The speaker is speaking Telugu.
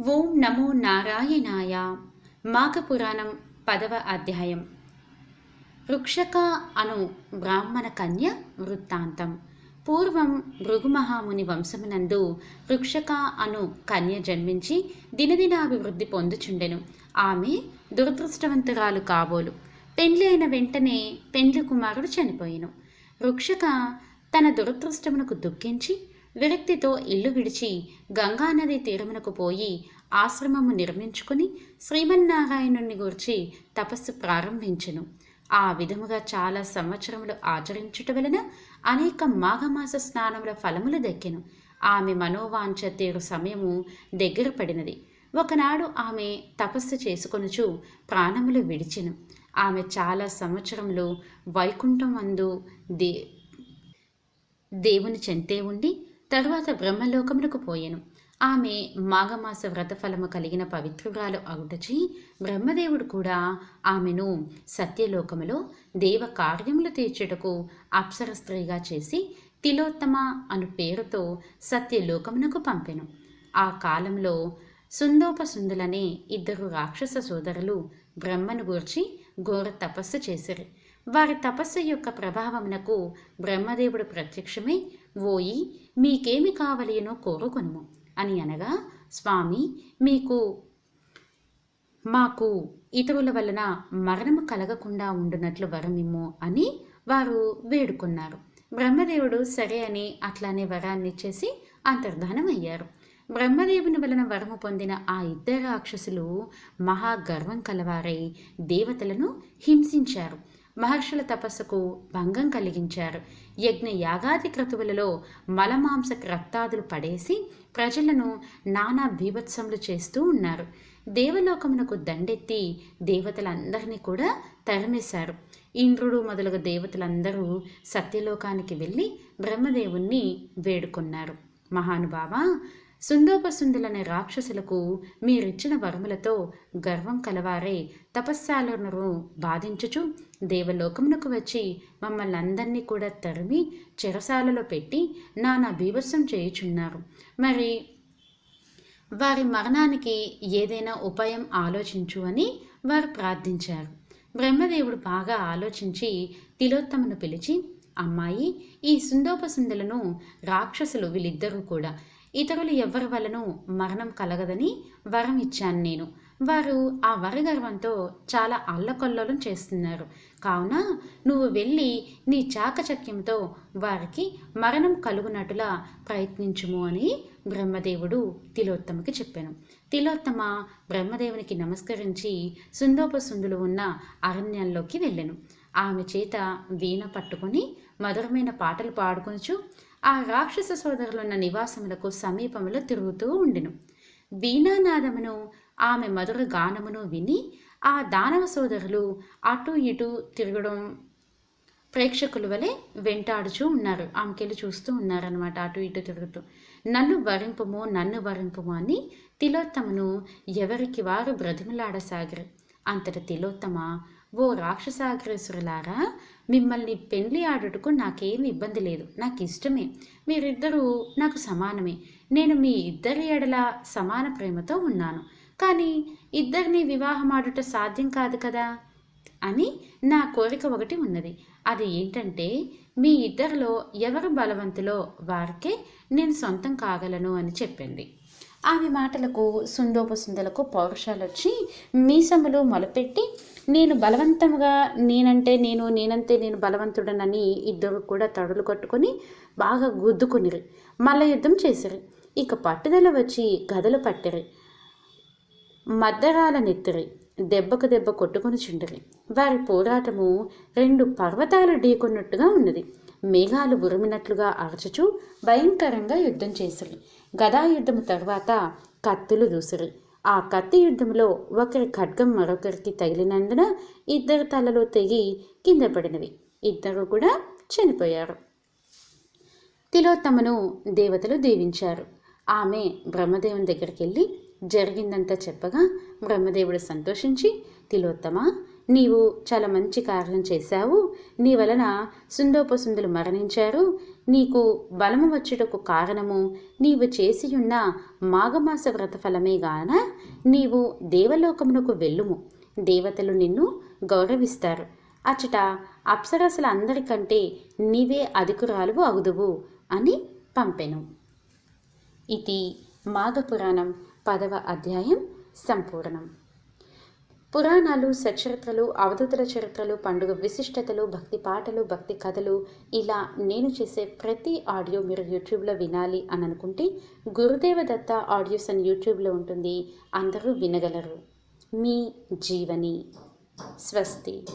ఓం నమో నారాయణాయ. మాఘపురాణం పదవ అధ్యాయం. వృక్షక అను బ్రాహ్మణ కన్య వృత్తాంతం. పూర్వం భృగుమహాముని వంశమునందు వృక్షక అను కన్య జన్మించి దినదినాభివృద్ధి పొందుచుండెను. ఆమె దురదృష్టవంతురాలు కాబోలు. పెండ్లి అయిన వెంటనే పెండ్లి కుమారుడు చనిపోయాను. వృక్షక తన దురదృష్టమునకు దుఃఖించి విరక్తితో ఇల్లు విడిచి గంగానది తీరమునకు పోయి ఆశ్రమము నిర్మించుకుని శ్రీమన్నారాయణుని గూర్చి తపస్సు ప్రారంభించెను. ఆ విధముగా చాలా సంవత్సరములు ఆచరించుట వలన అనేక మాఘమాస స్నానముల ఫలములు దక్కెను. ఆమె మనోవాంఛ తీరు సమయము దగ్గర పడినది. ఒకనాడు ఆమె తపస్సు చేసుకొనుచు ప్రాణములు విడిచెను. ఆమె చాలా సంవత్సరములు వైకుంఠం అందు దే దేవుని చెంతే ఉండి తరువాత బ్రహ్మలోకమునకు పోయెను. ఆమె మాఘమాస వ్రతఫలము కలిగిన పవిత్రురాలు అవుటచి బ్రహ్మదేవుడు కూడా ఆమెను సత్యలోకములో దేవ కార్యములు తీర్చుటకు అప్సర స్త్రీగా చేసి తిలోత్తమ అను పేరుతో సత్యలోకమునకు పంపెను. ఆ కాలంలో సుందోపసుందులనే ఇద్దరు రాక్షస సోదరులు బ్రహ్మను గూర్చి ఘోర తపస్సు చేసిరి. వారి తపస్సు యొక్క ప్రభావమునకు బ్రహ్మదేవుడు ప్రత్యక్షమై ఓయి మీకేమి కావలేనో కోరుకొనుము? అని అనగా స్వామి మీకు మాకు ఇతరుల వలన మరణము కలగకుండా ఉండునట్లు వరమిమ్ము అని వారు వేడుకున్నారు. బ్రహ్మదేవుడు సరే అని అట్లానే వరాన్ని ఇచ్చేసి అంతర్ధానం అయ్యారు. బ్రహ్మదేవుని వలన వరము పొందిన ఆ ఇద్దరు రాక్షసులు మహాగర్వం కలవారై దేవతలను హింసించారు. మహర్షుల తపస్సుకు భంగం కలిగించారు. యజ్ఞ యాగాది క్రతువులలో మలమాంస రక్తాదులు పడేసి ప్రజలను నానా బీభత్సములు చేస్తూ ఉన్నారు. దేవలోకమునకు దండెత్తి దేవతలందరినీ కూడా తరిమేశారు. ఇంద్రుడు మొదలగు దేవతలందరూ సత్యలోకానికి వెళ్ళి బ్రహ్మదేవుణ్ణి వేడుకున్నారు. మహానుభావ సుందోపసుందులనే రాక్షసులకు మీరిచ్చిన వరములతో గర్వం కలవారే తపస్సాలను బాధించుచు దేవలోకమునకు వచ్చి మమ్మల్ని అందరినీ కూడా తరిమి చెరసాలలో పెట్టి నానా బీభత్సం చేయుచున్నారు. మరి వారి మరణానికి ఏదైనా ఉపాయం ఆలోచించు అని వారు ప్రార్థించారు. బ్రహ్మదేవుడు బాగా ఆలోచించి తిలోత్తమును పిలిచి అమ్మాయి ఈ సుందోపసుందులను రాక్షసులు వీళ్ళిద్దరూ కూడా ఇతరులు ఎవరి వలన మరణం కలగదని వరం ఇచ్చాను నేను. వారు ఆ వర గర్వంతో చాలా అల్లకొల్లోలం చేస్తున్నారు. కావున నువ్వు వెళ్ళి నీ చాకచక్యంతో వారికి మరణం కలుగునట్టులా ప్రయత్నించుము అని బ్రహ్మదేవుడు తిలోత్తమకి చెప్పాను. తిలోత్తమ బ్రహ్మదేవునికి నమస్కరించి సుందోపసుందులు ఉన్న అరణ్యంలోకి వెళ్ళాను. ఆమె చేత వీణ పట్టుకొని మధురమైన పాటలు పాడుకొనుచు ఆ రాక్షస సోదరులున్న నివాసములకు సమీపంలో తిరుగుతూ ఉండెను. వీణానాదమును ఆమె మధుర గానమును విని ఆ దానవ సోదరులు అటు ఇటు తిరగడం ప్రేక్షకుల వలె వెంటాడుచూ ఉన్నారు. ఆమెకెళ్ళి చూస్తూ ఉన్నారనమాట అటు ఇటు తిరుగుతూ. నన్ను వరింపుము నన్ను వరింపుము అని తిలోత్తమను ఎవరికి వారు బ్రతిమలాడసాగరు. అంతట తిలోత్తమ ఓ రాక్షసాగ్రేసురులారా మిమ్మల్ని పెండ్లి ఆడుటకు నాకేం ఇబ్బంది లేదు. నాకు ఇష్టమే మీరిద్దరూ నాకు సమానమే. నేను మీ ఇద్దరి ఎడల సమాన ప్రేమతో ఉన్నాను. కానీ ఇద్దరిని వివాహం ఆడుట సాధ్యం కాదు కదా? అని నా కోరిక ఒకటి ఉన్నది. అది ఏంటంటే మీ ఇద్దరిలో ఎవరు బలవంతులో వారికే నేను సొంతం కాగలను అని చెప్పింది. ఆమె మాటలకు సుందోపసుందలకు పౌరుషాలు వచ్చి మీసములు మొలపెట్టి నేను బలవంతంగా నేనంటే నేను నేనంతే నేను బలవంతుడనని ఇద్దరు కూడా తడులు కట్టుకొని బాగా గుద్దుకునిరి మల్ల యుద్ధం చేసిరి. ఇక పట్టుదల వచ్చి గదలు పట్టిరి మద్దరాల నెత్తిరి దెబ్బకు దెబ్బ కొట్టుకొని చుండిరి. వారి పోరాటము రెండు పర్వతాలు ఢీకొన్నట్టుగా ఉన్నది. మేఘాలు ఉరిమినట్లుగా అరచుచు భయంకరంగా యుద్ధం చేసిరి. గదా యుద్ధము తర్వాత కత్తులు దూసిరి. ఆ కత్తి యుద్ధంలో ఒకరి ఖడ్గం మరొకరికి తగిలినందున ఇద్దరు తలలో తెగి కింద పడినవి. ఇద్దరు కూడా చనిపోయారు. తిలోత్తమను దేవతలు దీవించారు. ఆమె బ్రహ్మదేవుని దగ్గరికి వెళ్ళి జరిగిందంతా చెప్పగా బ్రహ్మదేవుడు సంతోషించి తిలోత్తమ నీవు చాలా మంచి కార్యం చేశావు. నీ వలన సుందోపసుందులు మరణించారు. నీకు బలము వచ్చుటకు కారణము నీవు చేసియున్న మాఘమాస వ్రత ఫలమే గాన నీవు దేవలోకమునకు వెళ్ళుము. దేవతలు నిన్ను గౌరవిస్తారు. అచ్చట అప్సరసల అందరికంటే నీవే అధికురాలువు అగుదువు అని పంపెను. ఇది మాఘపురాణం పదవ అధ్యాయం సంపూర్ణం. పురాణాలు సచరిత్రలు అవధూతుల చరిత్రలు పండుగ విశిష్టతలు భక్తి పాటలు భక్తి కథలు ఇలా నేను చేసే ప్రతి ఆడియో మీరు యూట్యూబ్లో వినాలి అని అనుకుంటే గురుదేవ దత్త ఆడియోస్ అని యూట్యూబ్లో ఉంటుంది. అందరూ వినగలరు. మీ జీవని. స్వస్తి.